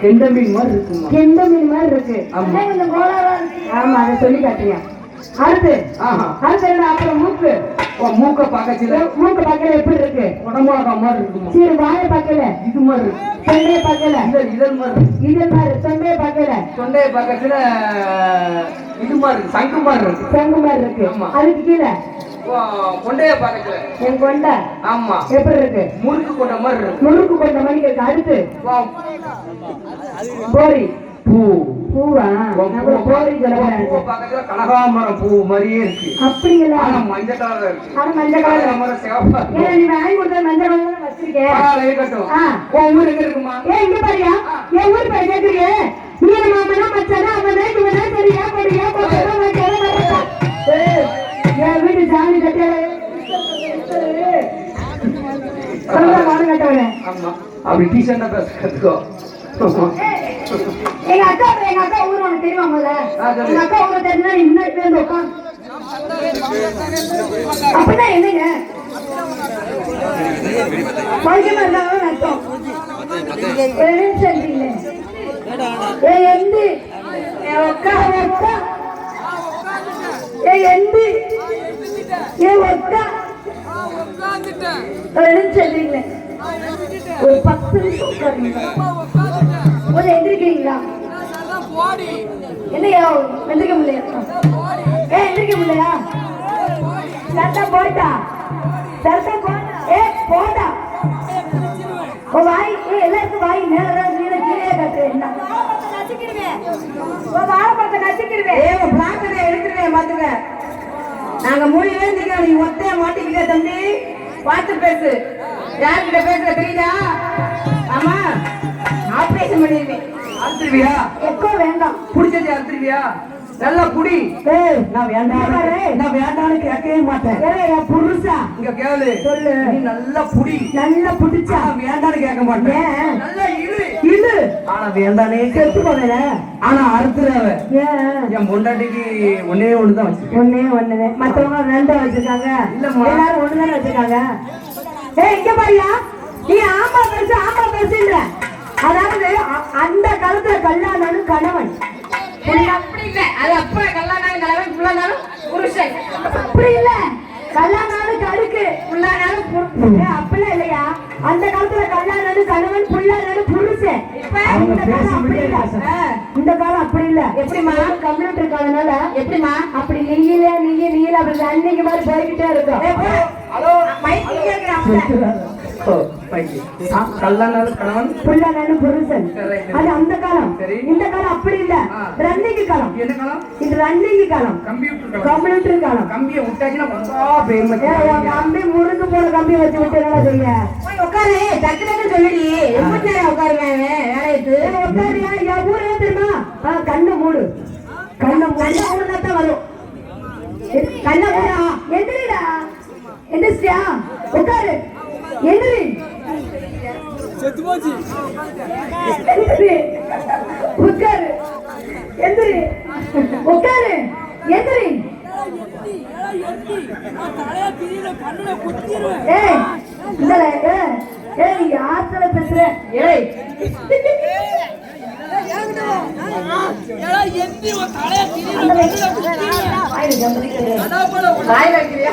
கெண்ட மீன் மாதிரி இருக்குமா? கெண்ட மீன் மாதிரி இருக்கு. ஆமா. கொஞ்சம் கோளாறா இருக்கு. ஆமா அதை சொல்லி காட்டுங்க. அடுத்து ஆஹா. அடுத்து என்ன அப்புறம் மூக்கு? மூக்க பக்கத்துல. மூக்கு பக்கத்துல எப்படி இருக்கு? உடம்புலகா மாதிரி இருக்குமா? சரி வாயை இது மாதிரி தொண்டைய பக்கல இதழ் இதழ் மாதிரி இருக்கு. இது மாதிரி தொண்டைய பக்கத்துல இது மாதிரி சங்கு மாதிரி இருக்கு. செங்கு மாதிரி இருக்கு. ஆமா. அதுக்கு கீழே. கொண்டைய பக்கத்துல என் கொண்டை. ஆமா. எப்படி இருக்கு? முறுக்கு கொண்ட மாதிரி இருக்கு. முறுக்கு கொண்ட மாதிரி இருக்கு. அடுத்து. போரி. பூ. பூவா? கனகாமரம் பூ மாதிரியே இருக்கு. அப்படிங்களா? மஞ்சள் கலர்ல இருக்கு. ஆனா மஞ்சள் கலர் கனகாமரம் சிவப்பா ஏன்னா இருக்கு நீ வாங்கி கொடுத்த மஞ்சள் கலர் தான் வச்சிருக்கேன் பரவாயில்ல, இருக்கட்டும். ஆ. உன் ஊர் எங்க இருக்குமா? ஏன் இங்க பாரியா. என் ஊர் பேர் கேக்குறியே. நீ மாமனா மச்சானா அவனா இவனா சரியா படியா போட்டா மச்சானா வரப்பா ஏய், என் வீட்டு சாமி கட்டியாலே. மாடு கட்டவனே. ஆமா. அப்படி எங்க அக்கா எங்க அக்கா ஊர் உனக்கு தெரியுமா முதல்ல. எங்க அக்கா ஊர் தெரிஞ்சா நீ முன்னாடி போய் வந்து உட்காந்து அப்படின்னா என்னங்க? பையமா இருந்தாலும் அர்த்தம்? ஒரு எந்தி. எந்தி. பத்து நிமிஷம் உட்காருங்க. முதல்ல எந்திரிக்கிறீங்களா? என்னையா எந்திரிக்க முடியலையா? ஏ எந்திரிக்க முடியலையா? சட்டை போட்டா சட்டை போட்டா ஏ போட்டா உன் வாய் ஏ எல்லாருக்கும் வாய் மேலதான் கீழே கீழே கட்டு. என்ன வாழைப்பழத்தை நச்சுக்கிடுவேன் உன் பிளாக்கரை எடுத்துருவேன், பாத்துக்க. நாங்க மூணு பேரும் நிக்கிறோம், நீ ஒத்தையா மாட்டிக்கிட்ட தம்பி. பார்த்து பேசு. யார்கிட்ட பேசுற தெரியுதா? ஆமா. பண்ணிருவேன் அறுத்துருவியா? எக்கோ வேண்டாம். புடிச்சது அறுத்துருவியா? நல்லா புடி. ஏய் நான் வேண்டாம். நான் வேண்டாம்னு கேட்கவே மாட்டேன். ஏய், புருஷா. இங்க கேளு. சொல்லு. நீ நல்லா புடி. நல்லா பிடிச்சா? ஆனா வேண்டான்னு கேட்க மாட்டேன். நல்லா இரு. இது ஆனா வேண்டானே செத்து போவேல ஆனா அறுத்துறவ ஏன்? என் பொண்டாட்டிக்கு ஒன்னே ஒண்ணுதான் வச்சிருக்கேன். ஒண்ணே மத்தவங்க ரெண்டா வச்சிருக்காங்க. எல்லாரும் ஒண்ணுதானே வச்சிருக்காங்க? ஏய் இங்க பாரியா. நீ ஆமா பெருசு ஆமா பெருசுன்ற. அதாவது அ- அந்த காலத்துல கல்யாணம் கணவன். அப்படி இல்ல. அது அப்ப கல்லானாலும் கலவன் புள்ளனாலும் புருஷன். அப்படி இல்ல. கல்யாணம் கடுக்கு புள்ளானாலும் அப்படிலாம் இல்லையா? அந்த காலத்துல கல்யாணம் கணவன் புள்ளானாலும் புருஷன். இந்த காலம் அப்படி இல்ல. இந்த காலம் அப்படி இல்ல. எப்படிம்மா? கம்ப்யூட்டர் காலனால எப்படிமா அப்படி நீயில நீய நீல அப்படி அன்னைக்கு மாதிரி போய்கிட்டே இருக்கும். ஹலோ. மைக்கு கணவன் புருஷன். அது அந்த காலம். இந்த காலம் அப்படி இல்ல. ரன்னிங் காலம். என்ன காலம்? இது ரன்னிங் காலம். கம்ப்யூட்டர் காலம். கம்ப்யூட்டர் காலம். கம்பியை விட்டாச்சுன்னா வந்தா உன் கம்பி முறுக்கு போன கம்பி வச்சு விட்டு என்ன செய்ய? உட்காரு. டக்கு டக்கு சொல்லுடி. எப்படி நேரம் உட்காருவேன் வேலையத்து ஏய், உட்காருயா, என் ஊர் ஏன் தெரியுமா? ஆ, கண்ணை மூடு. கண்ணை கண்ணை மூடுனா தான் வரும். கண்ணை மூடா. எந்திரிடா. எந்திரிச்சியா உட்காரு. எந்திரி எந்திரி உட்காரு எந்திரி உட்காரு எந்திரி ஏய் இந்தல ஏய் ஏய் யார்கிட்ட பேசுற ஏய். வாய் வைக்கிறியா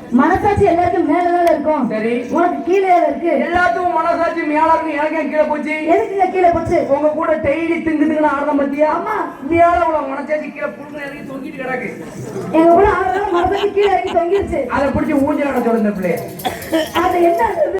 மனசாட்சி எல்லாருக்கும் மேலதான் இருக்கும்? சரி. உனக்கு கீழே இருக்கு? எல்லாத்துக்கும் மனசாட்சி மேல இருக்கு எனக்கு கீழே போச்சு. எதுக்கு கீழே போச்சு? உங்க கூட டெய்லி திங்கு திங்குன்னு ஆடுறோம் பத்தியா? ஆமா. மேல உள்ள மனசாட்சி கீழே புடுங்க இறங்கி தொங்கிட்டு கிடக்கு. எங்க கூட ஆளுநர் மனசாட்சி கீழே இறங்கி தொங்கிருச்சு. அதை பிடிச்சி ஊஞ்சல் அட சொல்லுங்க பிள்ளைய. அது என்ன